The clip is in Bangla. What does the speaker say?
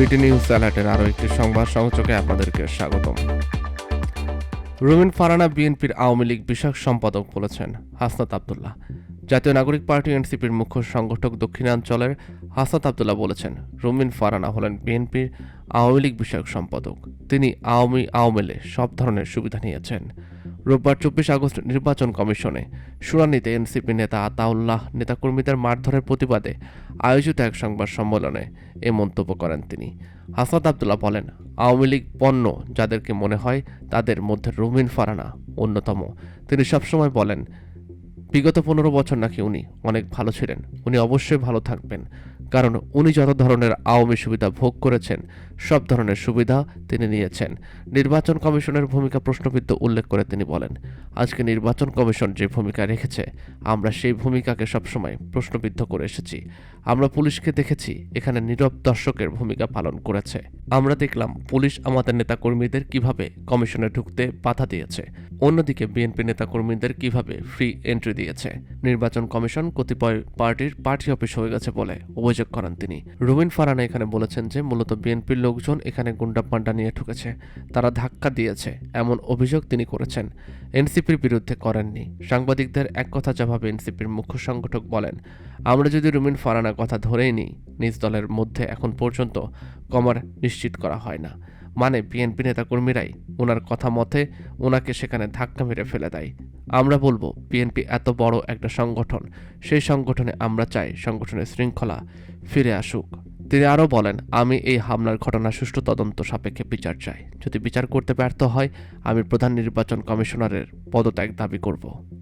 বিটি নিউজ অ্যালার্টের আরও একটি সংবাদ সংযোগে আপনাদেরকে স্বাগতম। রুমিন ফারানা বিএনপির আওয়ামী লীগ সম্পাদক বলেছেন, হাসনাত আবদুল্লাহ। জাতীয় নাগরিক পার্টি এনসিপির মুখ্য সংগঠক দক্ষিণাঞ্চলের হাসনাত আবদুল্লাহ বলেছেন, রুমিন ফারানা হলেন বিএনপির আওয়ামী লীগ বিষয়ক সম্পাদক। তিনি আওয়ামী আওয়ামেলে সব ধরনের সুবিধা নিয়েছেন। রোববার চব্বিশ আগস্ট নির্বাচন কমিশনে শুনানিতে এনসিপি নেতা আতাউল্লাহ নেতাকর্মীদের মারধরের প্রতিবাদে আয়োজিত এক সংবাদ সম্মেলনে এ মন্তব্য করেন তিনি। হাসনাত আবদুল্লাহ বলেন, আওয়ামী লীগ পণ্য যাদেরকে মনে হয় তাদের মধ্যে রুমিন ফারানা অন্যতম। তিনি সবসময় বলেন বিগত পনেরো বছর নাকি উনি অনেক ভালো ছিলেন। উনি অবশ্যই ভালো থাকবেন। কারণ উনি যত ধরনের আওয়ামী সুবিধা ভোগ করেছেন, সব ধরনের সুবিধা তিনি নিয়েছেন। নির্বাচন কমিশনের ভূমিকা প্রশ্নবিদ্ধ উল্লেখ করে তিনি বলেন, আজকে নির্বাচন কমিশন যে ভূমিকা রেখেছে, আমরা সেই ভূমিকাকে সবসময় প্রশ্নবিদ্ধ করে এসেছি। আমরা পুলিশকে দেখেছি, এখানে নীরব দর্শকের ভূমিকা পালন করেছে। আমরা দেখলাম পুলিশ আমাদের নেতাকর্মীদের কীভাবে কমিশনে ঢুকতে বাধা দিয়েছে। অন্যদিকে বিএনপি নেতাকর্মীদের কীভাবে ফ্রি এন্ট্রি দিয়েছে? নির্বাচন কমিশন কতিপয় পার্টির পার্টি অফিস হয়ে গেছে বলে অভিযোগ করেন তিনি। রুমিন ফারানা এখানে বলেছেন যে, মূলত বিএনপির লোকজন এখানে গুন্ডা পান্ডা নিয়ে ঢুকেছে তারা ধাক্কা দিয়েছে, এমন অভিযোগ তিনি করেছেন। এনসিপির বিরুদ্ধে করেননি। সাংবাদিকদের এক কথা জবাবে এনসিপির মুখ্য সংগঠক বলেন, আমরা যদি রুমিন ফারানা কথা ধরেই নিই, নিজ দলের মধ্যে এখন পর্যন্ত কমার নিশ্চিত করা হয় না। মানে বিএনপি নেতাকর্মীরাই ওনার কথা মতে ওনাকে সেখানে ধাক্কা মেরে ফেলে দেয়। আমরা বলব, বিএনপি এত বড় একটা সংগঠন, সেই সংগঠনে আমরা চাই সংগঠনের শৃঙ্খলা ফিরে আসুক। তিনি আরও বলেন, আমি এই হামলার ঘটনা সুষ্ঠু তদন্ত সাপেক্ষে বিচার চাই। যদি বিচার করতে ব্যর্থ হয়, আমি প্রধান নির্বাচন কমিশনারের পদত্যাগ দাবি করব।